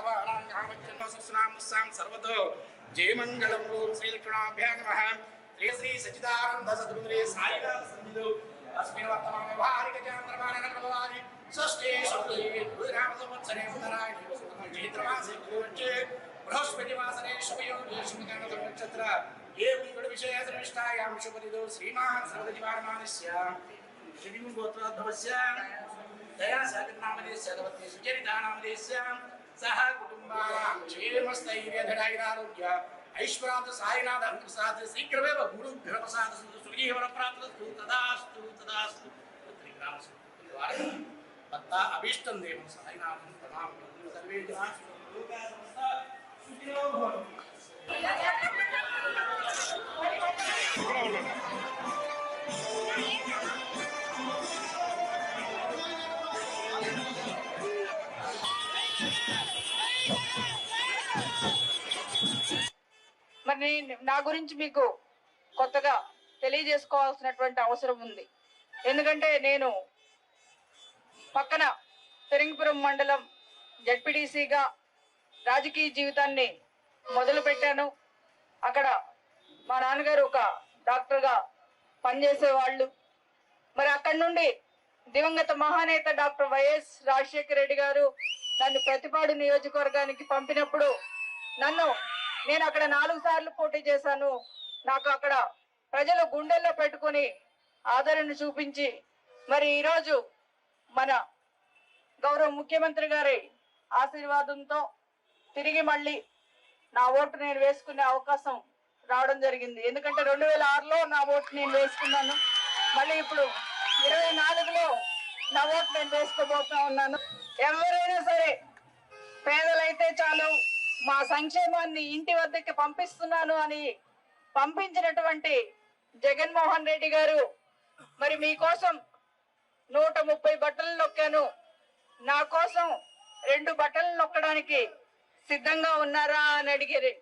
सर्वनवानां रामचन्द्रसुस्नामुस्सां सर्वतो जयमङ्गलम् ॐ श्रीलक्ष्मणाभ्यां नमः श्री श्री सच्चिदानन्द सद्गुरुन्द्रे सायिनाथ सन्निधौ अस्मिन् वर्तमाने वारिकचान्द्रमानन प्रभवानि षष्ठे सप्तमे रामसंवत्सरे उत्तरायणे चैत्रमासे पूर्वचे बृहस्पतिवासरे शुभयोगे शुभकरणं नक्षत्र ये पुण्यविषयनिष्ठायां शुभनिधौ श्रीमान् सर्वदिवारमानस्य श्रीगोत्रोद्भवस्य दया सकृन्नामदेशस्य भवति सुचरितानामदेशस्य సహ కుటుంబానాం. క్షేమస్థైర్యధైరారోగ్య ఐశ్వరాత సాయినాథ ప్రసాద్ శీఘ్రమేవ గురు ప్రసాద సుజీవన ప్రాప్తస్తు తదాస్తు తదాస్తు. ద్వారా అభీష్టం దేవం సాయినాథం ప్రణామం సర్వే జనా మరి నేను- నా గురించి మీకు కొత్తగా తెలియజేసుకోవాల్సినటువంటి అవసరం ఉంది. ఎందుకంటే నేను పక్కన పెరింగిపురం మండలం జడ్పీటీసీగా రాజకీయ జీవితాన్ని మొదలు పెట్టాను. అక్కడ మా నాన్నగారు ఒక డాక్టర్గా పనిచేసేవాళ్ళు. మరి అక్కడి నుండి దివంగత మహానేత డాక్టర్ వైఎస్ రాజశేఖర రెడ్డి గారు నన్ను ప్రతిపాడు నియోజకవర్గానికి పంపినప్పుడు నన్ను నేను అక్కడ నాలుగు సార్లు పోటీ చేశాను. నాకు అక్కడ ప్రజలు గుండెల్లో పెట్టుకొని ఆదరణ చూపించి మరి ఈరోజు మన గౌరవ ముఖ్యమంత్రి గారి ఆశీర్వాదంతో తిరిగి మళ్ళీ నా ఓటు నేను వేసుకునే అవకాశం రావడం జరిగింది. ఎందుకంటే రెండు వేల ఆరులో నా ఓటు నేను వేసుకున్నాను. మళ్ళీ ఇప్పుడు ఇరవై నాలుగులో నా ఓటు నేను వేసుకోబోతా ఉన్నాను. ఎవరైనా సరే పేదలైతే చాలు మా సంక్షేమాన్ని ఇంటి వద్దకి పంపిస్తున్నాను అని పంపించినటువంటి జగన్మోహన్ రెడ్డి గారు మరి మీకోసం నూట ముప్పై బట్టలు నొక్కాను. నా కోసం రెండు బట్టలు నొక్కడానికి సిద్ధంగా ఉన్నారా అని అడిగారు.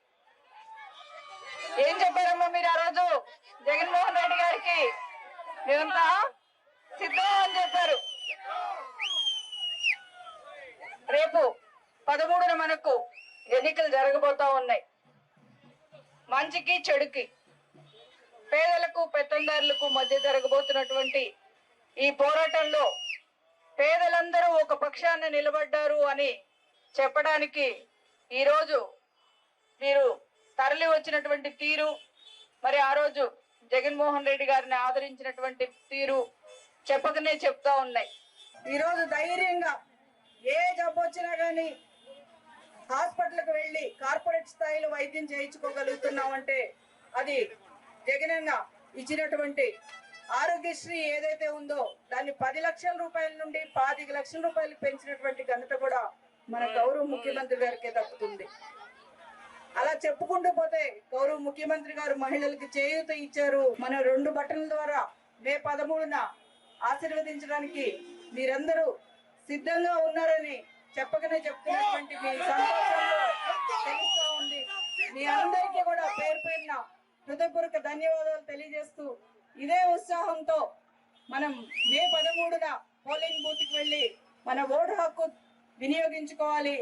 ఏం చెప్పారమ్మా మీరు ఆ రోజు జగన్మోహన్ రెడ్డి గారికి? మేమంతా సిద్ధం అని చెప్పారు రేపు పదమూడున మనకు ఎన్నికలు జరగబోతా ఉన్నాయి. మంచికి చెడుకి పేదలకు పెత్తందారులకు మధ్య జరగబోతున్నటువంటి ఈ పోరాటంలో పేదలందరూ ఒక పక్షాన నిలబడ్డారు అని చెప్పడానికి ఈరోజు మీరు తరలి వచ్చినటువంటి తీరు మరి ఆ రోజు జగన్మోహన్ రెడ్డి గారిని ఆదరించినటువంటి తీరు చెప్పకనే చెప్తా ఉన్నాయి. ఈరోజు ధైర్యంగా ఏ జబ్బు వచ్చినా కానీ హాస్పిటల్కి వెళ్ళి కార్పొరేట్ స్థాయిలో వైద్యం చేయించుకోగలుగుతున్నామంటే అది జగనన్న ఇచ్చినటువంటి ఆరోగ్యశ్రీ ఏదైతే ఉందో దాన్ని పది లక్షల రూపాయల నుండి పాతిక లక్షల రూపాయలు పెంచినటువంటి ఘనత కూడా మన గౌరవ ముఖ్యమంత్రి గారికే దక్కుతుంది. అలా చెప్పుకుంటూ పోతే గౌరవ ముఖ్యమంత్రి గారు మహిళలకు చేయూత ఇచ్చారు. మన రెండు బట్టల ద్వారా మే పదమూడున ఆశీర్వదించడానికి మీరందరూ సిద్ధంగా ఉన్నారని చెప్పకనే చెప్తున్నటువంటి మీ సంతోషంలో తెలుస్తూ ఉంది. మీ అందరికీ కూడా పేరు పేరున హృదయపూర్వక ధన్యవాదాలు తెలియజేస్తూ ఇదే ఉత్సాహంతో మనం మే పదమూడున పోలింగ్ బూత్కి వెళ్ళి మన ఓటు హక్కు వినియోగించుకోవాలి.